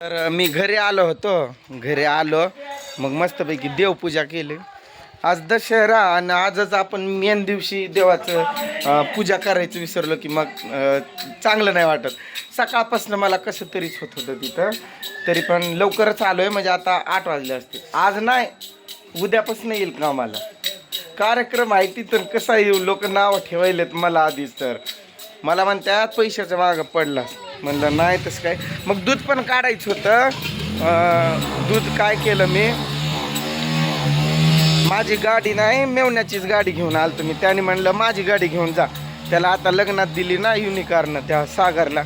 तर मी घरी आलो होतो. घरी आलो. मग मस्तपैकी देवपूजा केली. आज दशहरा आणि आजच आपण मेन दिवशी देवाचं पूजा करायचं विसरलो की मग चांगलं नाही वाटत. सकाळपासून मला कसं तरीच होत होतं तिथं. तरी पण लवकरच आलो आहे म्हणजे आता आठ वाजले असते. आज नाही उद्यापासून येईल कामाला कार्यक्रम आहे तिथं कसा येऊ लोक नावं ठेवायलेत मला आधीच तर. मला म्हणतात पैशाच्या मागं पडला. म्हणलं नाही तसं काय. मग दूध पण काढायचं होतं. दूध काय केलं मी? माझी गाडी नाही मेवण्याचीच गाडी घेऊन आलतो मी. त्याने म्हणलं माझी गाडी घेऊन जा. त्याला आता लग्नात दिली ना युनिकारनं त्या सागरला.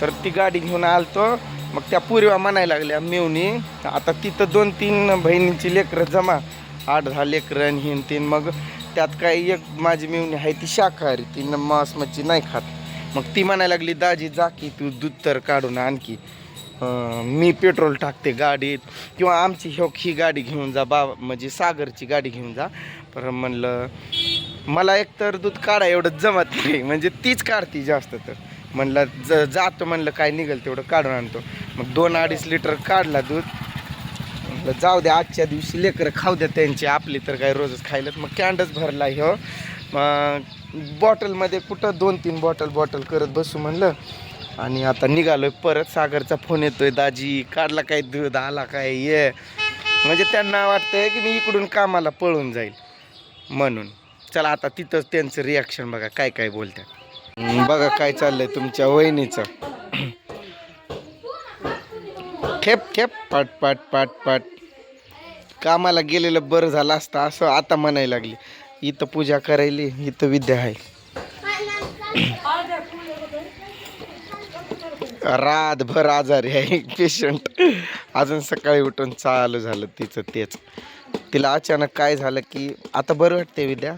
तर ती गाडी घेऊन आलतो. मग त्या पूर्वा म्हणायला लागल्या मेवणी आता तिथं दोन तीन बहिणींची लेकरं जमा. आठ दहा लेकरं आणि हिन तीन. मग त्यात काही एक माझी मेवणी आहे ती शाकाहारी ती मांस मच्छी नाही खात. मग ती म्हणायला लागली दाजी जा की तू दूध तर काढून आणखी मी पेट्रोल टाकते गाडीत किंवा आमची ह्यो ही गाडी घेऊन जा बा म्हणजे सागरची गाडी घेऊन जा. पर म्हणलं मला एकतर दूध काढा एवढं जमत नाही. म्हणजे तीच काढती जास्त तर. म्हणलं ज जातो. म्हणलं काय निघेल तेवढं काढून आणतो. मग दोन अडीच लिटर काढला दूध. म्हटलं जाऊ द्या आजच्या दिवशी लेकरं खाऊ द्या त्यांची आपली तर काय रोजच खायला. मग कॅन्डच भरला ह्यो. मग बॉटलमध्ये कुठं दोन तीन बॉटल बॉटल करत बसू म्हणलं. आणि आता निघालोय परत. सागरचा फोन येतोय दाजी काढला काय दूध? आला काय? ये. म्हणजे त्यांना वाटतंय की मी इकडून कामाला पळून जाईल म्हणून. चला आता तिथंच त्यांचं रिॲक्शन बघा काय काय बोलतात. बघा काय चाललंय तुमच्या वहिनीचं. ठेप ठेप पाट पाट पाट पाट. कामाला गेलेलं बरं झालं असतं असं आता म्हणायला लागली. इथं पूजा करायली इथं विद्या आहे. रातभर आजारी आहे पेशंट अजून सकाळी उठून चालू झालं तिचं तेच. तिला अचानक काय झालं की आता बरं वाटते विद्या.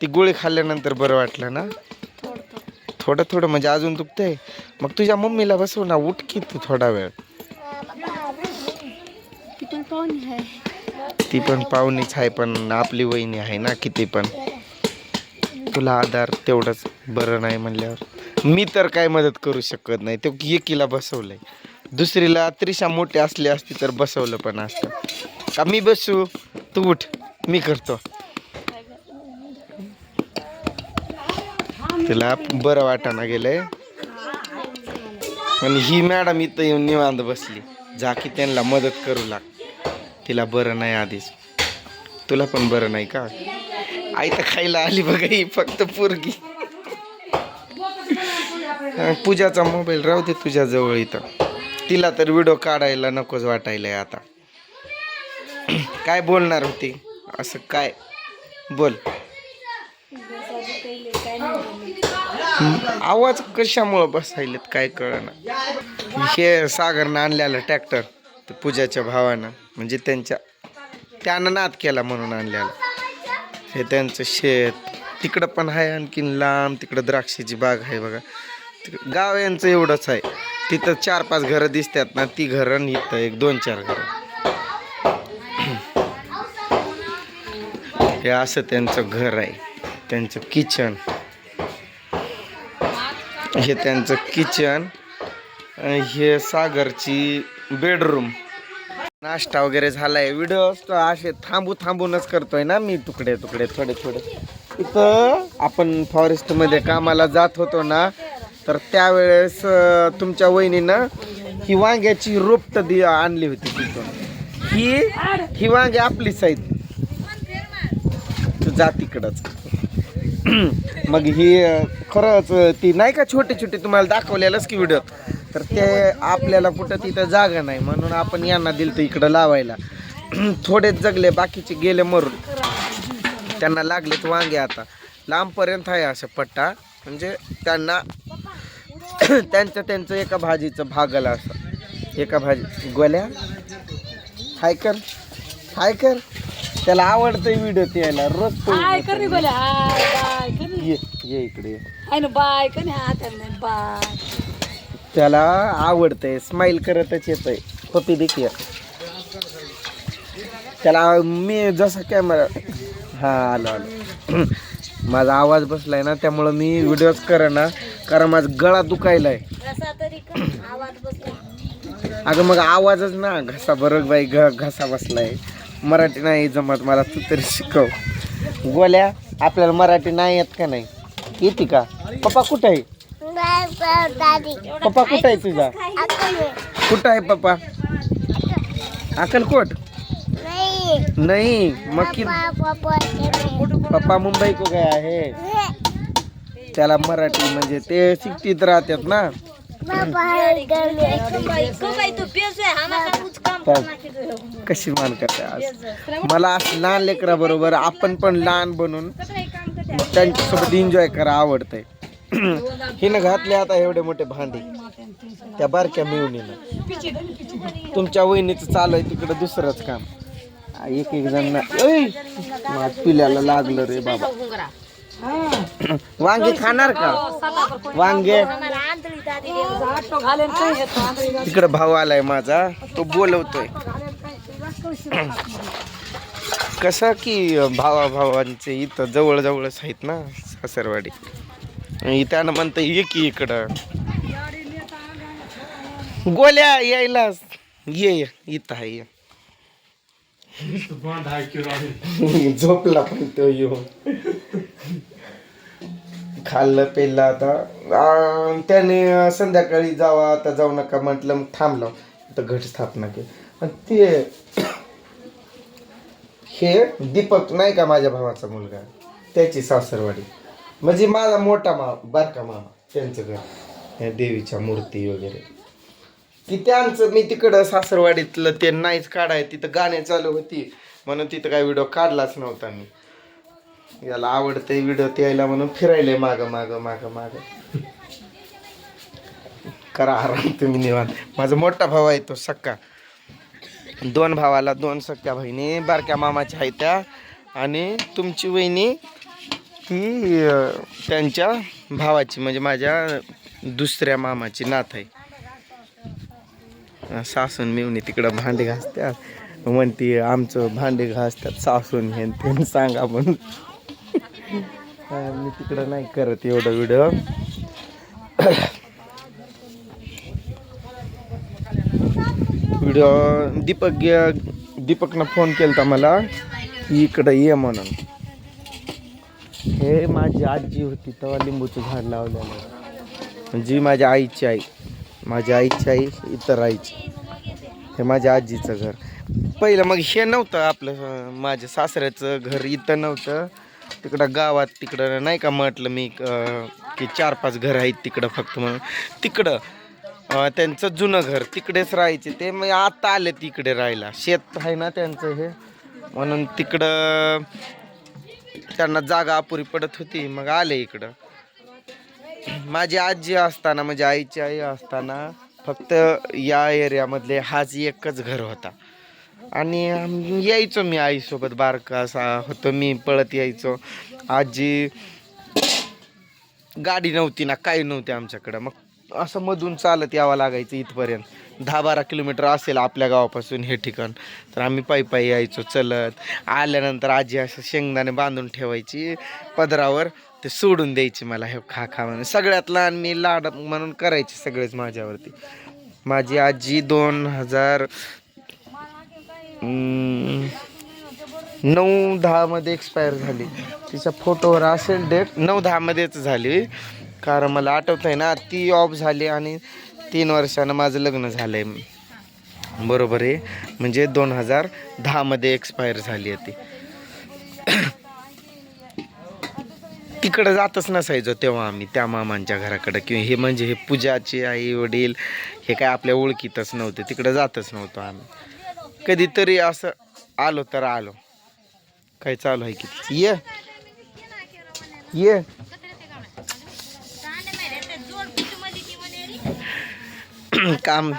ती गोळी खाल्ल्यानंतर बरं वाटलं ना? थोडं थोडं म्हणजे अजून दुखतंय. मग तुझ्या मम्मीला बसव ना उठ की तू थोडा वेळ. ती पण पाहुणेच आहे पण पाहुणीच आहे पण आपली वहिनी आहे ना किती पण. तुला आधार तेवढंच बरं नाही म्हणल्यावर. मी तर काय मदत करू शकत नाही तो एकीला बसवलंय. दुसरीला त्रिशा मोठी असली असती तर बसवलं पण असतं. का मी बसू? तू उठ मी करतो. तिला बरं वाटाना गेलंय. आणि ही मॅडम इथं येऊन निवांत बसली. जा की त्यांना मदत करू लाग. तिला बरं नाही आधीच. तुला पण बरं नाही का? आई तर खायला आली बघा ही फक्त पोरगी. पूजाचा मोबाईल राहू दे तुझ्या जवळ इथं. तिला तर व्हिडिओ काढायला नकोच वाटायलाय आता. काय बोलणार होती? असं काय? बोल. आवाज कशामुळं बसायलेत काय कळना? हे सागरनं आणलेलं ट्रॅक्टर ते पूजाच्या भावानं म्हणजे त्यांच्या त्यानं नाद केला म्हणून आणलेला. हे त्यांचं शेत तिकडं पण आहे आणखीन लांब तिकडं द्राक्षाची बाग आहे बघा. तिकडं गाव यांचं एवढंच आहे. तिथं चार पाच घरं दिसतात ना ती घरं आणि इथं एक दोन चार घरं. हे असं त्यांचं घर आहे. त्यांचं किचन. हे त्यांचं किचन. हे सागरची बेडरूम नाश्ता वगैरे झालाय. व्हिडिओ असे थांबू थांबूनच करतोय ना मी. तुकडे तुकडे थोडे थोडे. इथं आपण फॉरेस्टमध्ये कामाला जात होतो ना तर त्यावेळेस तुमच्या वहिनीनं ही वांग्याची रोपट दि आणली होती तिथून. ही ही वांगे आपलीच आहेत. तू जा तिकडंच. मग ही खरंच ती नाही का छोटी छोटी तुम्हाला दाखवलेलंच की व्हिडिओ तर ते आपल्याला कुठं तिथं जागा नाही म्हणून आपण यांना दिलं तर इकडं लावायला. थोडेच जगले बाकीचे गेले मरून. त्यांना लागलेत वांगे आता. लांबपर्यंत आहे असं पट्टा म्हणजे त्यांना त्यांचं त्यांचं एका भाजीचं भागलं असं. एका भाजी गोल्या. हाय कर हाय कर. त्याला आवडतंय व्हिडिओ यायला रोज तो हाय कर रे बोले हाय बाय कर रे. ये ये इकडे ये. हाय ना बाय कर बाय. त्याला आवडतंय स्माइल करतच येतोय. पपी देखील. त्याला मी जसं कॅमेरा हा आलो आलो. माझा आवाज बसलाय ना त्यामुळं मी व्हिडिओज ना कारण माझा गळा आवाज बसला अगं मग आवाजच ना घसा बरं बाई घ घसा बसलाय. मराठी नाही जमत मला तू तरी शिकव. गोल्या आपल्याला मराठी नाही येत का नाही? येते का? पप्पा कुठं आहे? पप्पा कुठं आहे तुझा? कुठं आहे पप्पा? अक्कलकोट? नाही मग कि पप्पा मुंबई को काय आहे? त्याला मराठी म्हणजे ते शिकतीत राहतात ना. कशी मान करते आज? मला असं लहान लेकरा बरोबर आपण पण लहान बनून त्यांच्यासोबत एन्जॉय करा आवडतंय. हिनं घातले आता एवढे मोठे भांडे. त्या बारक्या मिळून तुमच्या वहिनीचं चालू आहे तिकडं दुसरंच काम. एक एक जण. पिल्याला लागलं रे बाबा. वांगे खाणार का? वांगे? तिकडे भाऊ आलाय माझा. तो बोलवतोय. कसं की भावा भावांचे इथं जवळ जवळच आहेत ना सासरवाडी? त्यानं म्हणतं ये की इकडं. गोल्या यायला ये ये, इथं आहे ये. झोपला पण तो येऊन. खाल्लं पेलं आता. त्याने संध्याकाळी जावा आता जाऊ नका म्हटलं मग थांबलं. तर घट स्थापना केली. ते हे दीपक नाही का माझ्या भावाचा मुलगा? त्याची सासरवाडी. म्हणजे माझा मोठा मामा बारका मामा त्यांचं घर ह्या देवीच्या मूर्ती वगैरे. की त्यांचं मी तिकडं सासरवाडीतलं ते नाहीच काढाय तिथं गाणे चालू होती. म्हणून तिथं काय व्हिडिओ काढलाच नव्हता मी. याला आवडते व्हिडिओ त्यायला म्हणून फिरायले माग माग माग माग. करा आराम तुम्ही निवांत. माझा मोठा भाऊ आहे तो सक्का. दोन भावाला दोन सक्क्या बहिणी बारक्या मामाच्या आहेत त्या. आणि तुमची वहिनी ही त्यांच्या भावाची म्हणजे माझ्या दुसऱ्या मामाची नात आहे. सासून मिळून तिकडं भांडे घासतात. म्हणते आमचं भांडे घासतात सासून हे न सांगा म्हणून मी तिकडं नाही करत एवढं व्हिडिओ व्हिडिओ दीपक दीपकनं फोन केलता मला की इकडं ये म्हणून. हे माझी आजी होती तेव्हा लिंबूचं झाड लावलेलं जी माझ्या आईची आई माझ्या आईची आई इतर आईची. हे माझ्या आजीचं घर. पहिलं मग हे नव्हतं आपलं माझ्या सासऱ्याचं घर इथं नव्हतं. तिकडं गावात तिकडं नाही का म्हटलं मी की चार पाच घर आहेत तिकडं फक्त म्हणून तिकडं त्यांचं जुनं घर तिकडेच राहायचे ते. मग आता आले तिकडे राहायला. शेत आहे ना त्यांचं हे. म्हणून तिकडं त्यांना जागा अपुरी पडत होती मग आले इकडं. माझी आजी असताना म्हणजे आईची आई असताना फक्त या एरियामधले हाच एकच घर होता. आणि यायचो मी आईसोबत बारका असा होतो मी पळत यायचो. आजी गाडी नव्हती ना काही नव्हती आमच्याकडं. मग असं मधून चालत यावं लागायचं इथपर्यंत. दहा बारा किलोमीटर असेल आपल्या गावापासून हे ठिकाण. तर आम्ही पायी पायी यायचो चलत. आल्यानंतर आजी असं शेंगदाणे बांधून ठेवायची पदरावर ते सोडून द्यायची मला हे खा खा म्हणून. सगळ्यात लहान मी लाड म्हणून करायचे सगळेच माझ्यावरती. माझी आजी दोन हजार नऊ दहामध्ये एक्सपायर झाली. तिच्या फोटोवर असेल डेट नऊ दहामध्येच झाली. कारण मला आठवत आहे ना ती ऑफ झाली आणि तीन वर्षानं माझं लग्न झालं आहे बरोबर आहे. म्हणजे दोन हजार दहामध्ये एक्सपायर झाली होती तिकडं जातच नसायचो तेव्हा आम्ही त्या मामांच्या घराकडं. किंवा हे म्हणजे हे पूजाचे आई वडील हे काय आपल्या ओळखीतच नव्हते. तिकडं जातच नव्हतो आम्ही. कधीतरी असं आलो तर आलो. काय चालू आहे की? ये. ये. काम.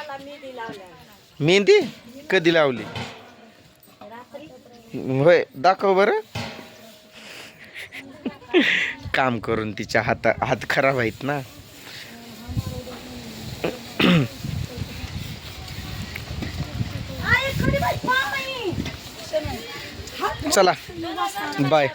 मेहंदी? कधी लावली? होय दाखव बरं. काम करून तिच्या हाता हात खराब आहेत ना. चला बाय